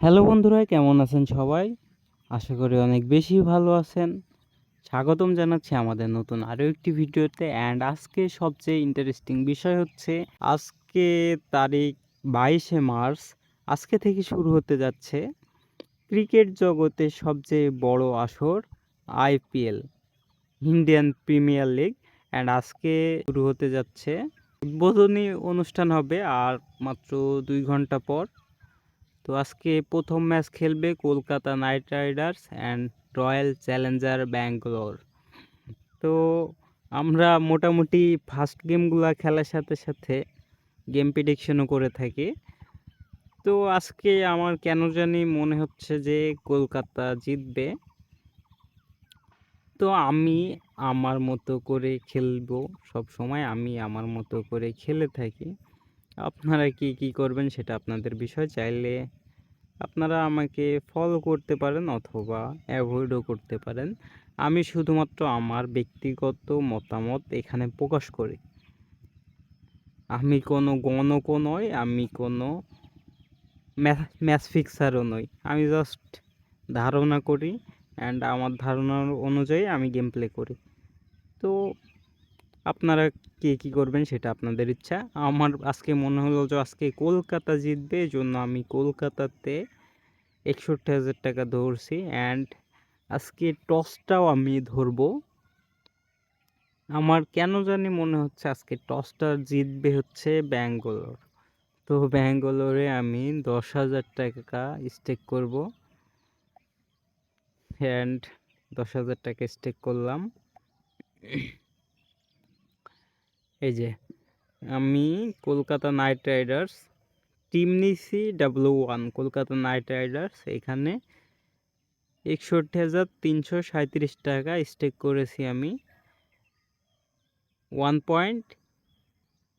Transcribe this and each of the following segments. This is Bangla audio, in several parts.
হ্যালো বন্ধুরা, কেমন আছেন সবাই? আশা করি অনেক বেশি ভালো আছেন। স্বাগতম জানাচ্ছি আমাদের নতুন আরও একটি ভিডিওতে। অ্যান্ড আজকে সবচেয়ে ইন্টারেস্টিং বিষয় হচ্ছে, আজকে তারিখ বাইশে মার্চ, আজকে থেকে শুরু হতে যাচ্ছে ক্রিকেট জগতে সবচেয়ে বড় আসর IPL Indian Premier League. And আজকে শুরু হতে যাচ্ছে, উদ্বোধনী অনুষ্ঠান হবে আর মাত্র দুই ঘণ্টা পর তো আজকে প্রথম ম্যাচ খেলবে Kolkata Knight Riders and Royal Challenger Bangalore. তো আমরা মোটামুটি ফার্স্ট গেমগুলো খেলার সাথে সাথে গেম প্রিডিকশনও করে থাকি। তো আজকে আমার কেন জানি মনে হচ্ছে যে কলকাতা জিতবে। তো আমি আমার মতো করে খেলব, সব সময় আমি আমার মতো করে খেলে থাকি। আপনারা কি কি করবেন সেটা আপনাদের বিষয়, চাইলে আপনারা আমাকে ফলো করতে পারেন অথবা অ্যাভয়েডও করতে পারেন। আমি শুধুমাত্র আমার ব্যক্তিগত মতামত এখানে প্রকাশ করি। আমি কোনো গণকও নই, আমি কোনো ম্যাচ ফিক্সারও নই। আমি জাস্ট ধারণা করি অ্যান্ড আমার ধারণার অনুযায়ী আমি গেম প্লে করি। তো আপনারা কে কী করবেন সেটা আপনাদের ইচ্ছা। আমার আজকে মনে হলো যে আজকে কলকাতা জিতবে জন্য আমি কলকাতাতে একষট্টি হাজার টাকা ধরছি অ্যান্ড আজকে টসটাও আমি ধরবো। আমার কেন জানি মনে হচ্ছে আজকে টসটা জিতবে হচ্ছে ব্যাঙ্গালোর। তো ব্যাঙ্গালোরে আমি দশ হাজার টাকা স্টেক করব। অ্যান্ড দশ হাজার টাকা স্টেক করলাম। এই যে, আমি কলকাতা নাইট রাইডার্স, টিম নিছি W one, Kolkata Knight Riders. এখানে একষট্টি হাজার তিনশো সাঁত্রিশ টাকা স্টেক করেছি আমি। ওয়ান পয়েন্ট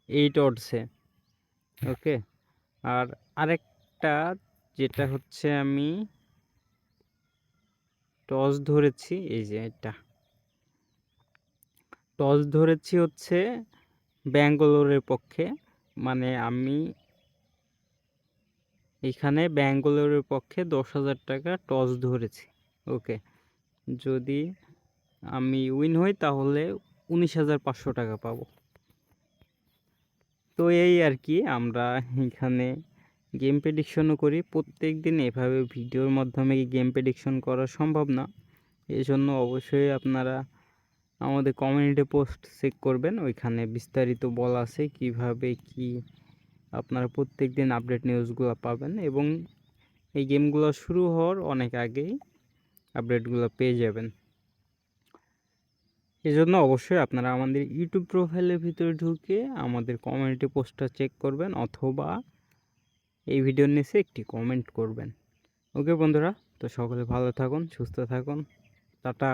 এইট অডসে ওকে আর আরেকটা যেটা হচ্ছে আমি টস ধরেছি, এই যে এটা। টস ধরেছি হচ্ছে ব্যাঙ্গালোরের পক্ষে। মানে আমি এখানে ব্যাঙ্গালোরের পক্ষে দশ হাজার টাকা টস ধরেছি। ওকে? যদি আমি উইন হই তাহলে উনিশ হাজার পাঁচশো টাকা পাবো। তো এই আর কি, আমরা এখানে গেম প্রেডিকশনও করি। প্রত্যেক দিন এভাবে ভিডিওর মাধ্যমে গেম প্রেডিকশন করা সম্ভব না। এই জন্য অবশ্যই আপনারা আমাদের কমিউনিটি পোস্ট চেক করবেন। ওইখানে বিস্তারিত বলা আছে কীভাবে কি আপনারা প্রত্যেক দিন আপডেট নিউজগুলো পাবেন এবং এই গেমগুলো শুরু হওয়ার অনেক আগেই আপডেটগুলো পেয়ে যাবেন। এজন্য অবশ্যই আপনারা আমাদের ইউটিউব প্রোফাইলের ভিতরে ঢুকে আমাদের কমিউনিটি পোস্টটা চেক করবেন অথবা এই ভিডিওর নিচে একটি কমেন্ট করবেন। ওকে বন্ধুরা, তো সকলে ভালো থাকুন, সুস্থ থাকুন। টাটা।